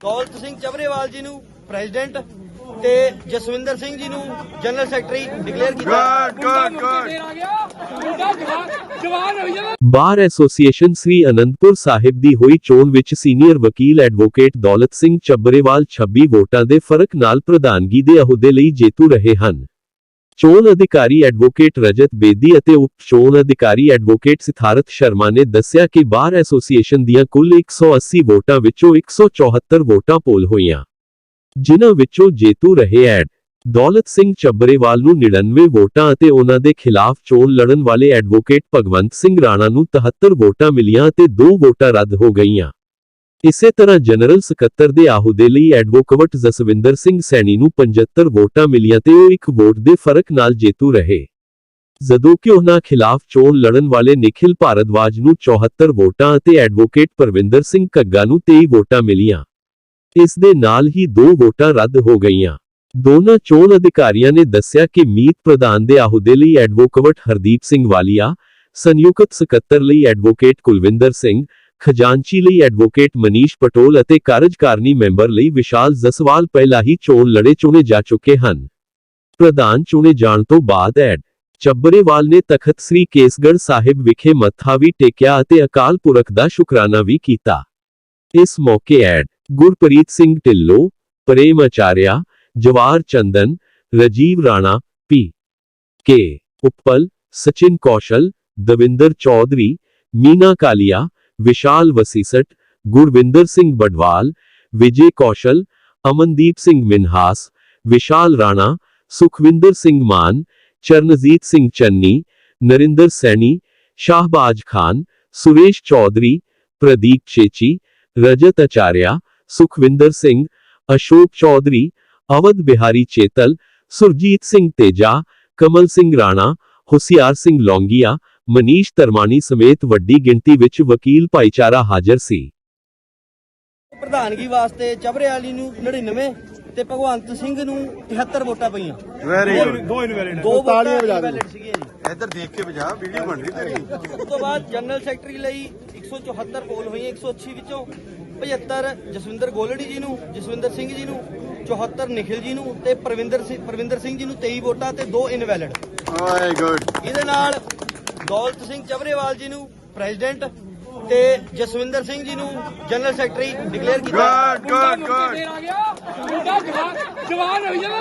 ਦੌਲਤ ਸਿੰਘ ਚਬਰੇਵਾਲ ਜੀ ਨੂੰ ਪ੍ਰੈਜ਼ੀਡੈਂਟ ਤੇ ਜਸਵਿੰਦਰ ਸਿੰਘ ਜੀ ਨੂੰ ਜਨਰਲ ਸੈਕਟਰੀ ਡਿਕਲੇਅਰ ਕੀਤਾ। ਬਾਰ ਐਸੋਸੀਏਸ਼ਨ ਸ੍ਰੀ ਅਨੰਦਪੁਰ ਸਾਹਿਬ ਦੀ ਹੋਈ ਚੋਣ ਵਿੱਚ ਸੀਨੀਅਰ ਵਕੀਲ ਐਡਵੋਕੇਟ ਦੌਲਤ ਸਿੰਘ ਚੱਬਰੇਵਾਲ 26 ਵੋਟਾਂ ਦੇ ਫ਼ਰਕ ਨਾਲ ਪ੍ਰਧਾਨਗੀ ਦੇ ਅਹੁਦੇ ਲਈ ਜੇਤੂ ਰਹੇ ਹਨ। ਚੋਣ ਅਧਿਕਾਰੀ ਐਡਵੋਕੇਟ ਰਜਤ ਬੇਦੀ ਅਤੇ ਉਪ ਚੋਣ ਅਧਿਕਾਰੀ ਐਡਵੋਕੇਟ ਸਿਥਾਰਥ ਸ਼ਰਮਾ ਨੇ ਦੱਸਿਆ ਕਿ ਬਾਰ ਐਸੋਸੀਏਸ਼ਨ ਦੀਆਂ ਕੁੱਲ 180 ਵੋਟਾਂ ਵਿੱਚੋਂ 174 ਵੋਟਾਂ ਪੋਲ ਹੋਈਆਂ, ਜਿਨ੍ਹਾਂ ਵਿੱਚੋਂ ਜੇਤੂ ਰਹੇ ਐਡ ਦੌਲਤ ਸਿੰਘ ਚੱਬਰੇਵਾਲ ਨੂੰ 99 ਵੋਟਾਂ ਅਤੇ ਉਹਨਾਂ ਦੇ ਖਿਲਾਫ ਚੋਣ ਲੜਨ ਵਾਲੇ ਐਡਵੋਕੇਟ ਭਗਵੰਤ ਸਿੰਘ ਰਾਣਾ ਨੂੰ 73 ਵੋਟਾਂ ਮਿਲੀਆਂ ਅਤੇ 2 ਵੋਟਾਂ ਰੱਦ ਹੋ ਗਈਆਂ। ਇਸੇ ਤਰ੍ਹਾਂ ਜਨਰਲ ਸਕੱਤਰ ਦੇ ਆਹੁਦੇ ਲਈ ਐਡਵੋਕੇਟ ਜਸਵਿੰਦਰ ਸਿੰਘ ਸੈਣੀ ਨੂੰ 75 ਵੋਟਾਂ ਮਿਲੀਆਂ ਤੇ ਉਹ ਇੱਕ ਵੋਟ ਦੇ ਫ਼ਰਕ ਨਾਲ ਜੇਤੂ ਰਹੇ। ਜਦੋਂ ਕਿ ਉਹਨਾਂ ਖਿਲਾਫ ਚੋਣ ਲੜਨ ਵਾਲੇ ਨਿਖਿਲ ਭਾਰਦਵਾਜ ਨੂੰ 74 ਵੋਟਾਂ ਅਤੇ ਐਡਵੋਕੇਟ ਪਰਵਿੰਦਰ ਸਿੰਘ ਕੱਗਾ ਨੂੰ 23 ਵੋਟਾਂ ਮਿਲੀਆਂ। ਇਸ ਦੇ ਨਾਲ ਹੀ ਦੋ ਵੋਟਾਂ ਰੱਦ ਹੋ ਗਈਆਂ। ਦੋਨਾਂ ਚੋਣ ਅਧਿਕਾਰੀਆਂ ਨੇ ਦੱਸਿਆ ਕਿ ਮੀਤ ਪ੍ਰਧਾਨ ਦੇ ਅਹੁਦੇ ਲਈ ਐਡਵੋਕੇਟ ਹਰਦੀਪ ਸਿੰਘ ਵਾਲੀਆ, ਸੰਯੁਕਤ ਸਕੱਤਰ ਲਈ ਐਡਵੋਕੇਟ ਕੁਲਵਿੰਦਰ ਸਿੰਘ ਖਜ਼ਾਨਚੀ ਲਈ ਐਡਵੋਕੇਟ ਮਨੀਸ਼ ਪਟੋਲ ਅਤੇ ਕਾਰਜਕਾਰਨੀ ਮੈਂਬਰ ਲਈ ਵਿਸ਼ਾਲ ਜਸਵਾਲ ਪਹਿਲਾਂ ਹੀ ਚੋਣ ਲੜੇ ਚੁਣੇ ਜਾ ਚੁੱਕੇ ਹਨ। ਪ੍ਰਧਾਨ ਚੁਣੇ ਜਾਣ ਤੋਂ ਬਾਅਦ ਐਡ। ਚੱਬਰੇਵਾਲ ਨੇ ਤਖਤ ਸ੍ਰੀ ਕੇਸਗੜ੍ਹ ਸਾਹਿਬ ਵਿਖੇ ਮੱਥਾ ਵੀ ਟੇਕਿਆ ਅਤੇ ਅਕਾਲ ਪੁਰਖ ਦਾ ਸ਼ੁਕਰਾਨਾ ਵੀ ਕੀਤਾ। ਇਸ ਮੌਕੇ add Gurpreet Singh Dhillon, Prem Acharya Jawar Chandan, Rajiv Rana, P. K. Uppal, Sachin Kaushal, Davinder Chaudhary, Meena Kalia Vishal Vashisht, Gurvinder Singh Badwal, Vijay Kaushal, Amandeep Singh Minhas, Vishal Rana, Sukhvinder Singh Maan, Charanjit Singh Channi, Narinder Saini, Shahbaz Khan, Suresh Chaudhary, Pradeep चेची, रजत आचार्य, सुखविंदर सिंह, अशोक चौधरी, अवध बिहारी चेतल, सुरजीत सिंह तेजा, कमल सिंह राणा होशियार सिंह लौंगिया ਮਨੀਸ਼ ਤਰਮਾਨੀ ਸਮੇਤ ਵੱਡੀ ਗਿਣਤੀ ਵਿੱਚ ਵਕੀਲ ਭਾਈਚਾਰਾ ਹਾਜ਼ਰ ਸੀ। ਪ੍ਰਧਾਨਗੀ ਵਾਸਤੇ ਚਬਰੇਵਾਲੀ ਨੂੰ 99 ਤੇ ਭਗਵੰਤ ਸਿੰਘ ਨੂੰ 73 ਵੋਟਾਂ ਪਈਆਂ। ਵੈਰੀ ਗੁੱਡ ਦੋ ਵੋਟਾਂ invalid ਸੀਗੀਆਂ ਜੀ। ਇੱਧਰ ਦੇਖ ਕੇ ਵਜਾ ਵੀਡੀਓ ਬਣ ਰਹੀ ਤੇਰੀ। ਉਸ ਤੋਂ ਬਾਅਦ ਜਨਰਲ ਸੈਕਟਰੀ ਲਈ 174 ਪੋਲ ਹੋਈਆਂ 180 ਵਿੱਚੋਂ 75 ਜਸਵਿੰਦਰ ਗੋਲੜੀ ਜੀ ਨੂੰ ਜਸਵਿੰਦਰ ਸਿੰਘ ਜੀ ਨੂੰ 74 ਨਿਖਿਲ ਜੀ ਨੂੰ ਤੇ ਪ੍ਰਵਿੰਦਰ ਸਿੰਘ ਪ੍ਰਵਿੰਦਰ ਸਿੰਘ ਜੀ ਨੂੰ 23 ਵੋਟਾਂ ਤੇ 2 ਇਨਵੈਲਿਡ ਓਏ ਗੁੱਡ ਇਹਦੇ ਨਾਲ ਦੌਲਤ ਸਿੰਘ ਚਬਰੇਵਾਲ ਜੀ ਨੂੰ ਪ੍ਰੈਜ਼ੀਡੈਂਟ ਤੇ ਜਸਵਿੰਦਰ ਸਿੰਘ ਜੀ ਨੂੰ ਜਨਰਲ ਸੈਕਟਰੀ ਡਿਕਲੇਅਰ ਕੀਤਾ। ਗੁੱਡ ਗੁੱਡ ਗੁੱਡ ਜਵਾਨ ਹੋਈ ਜਾਵੇ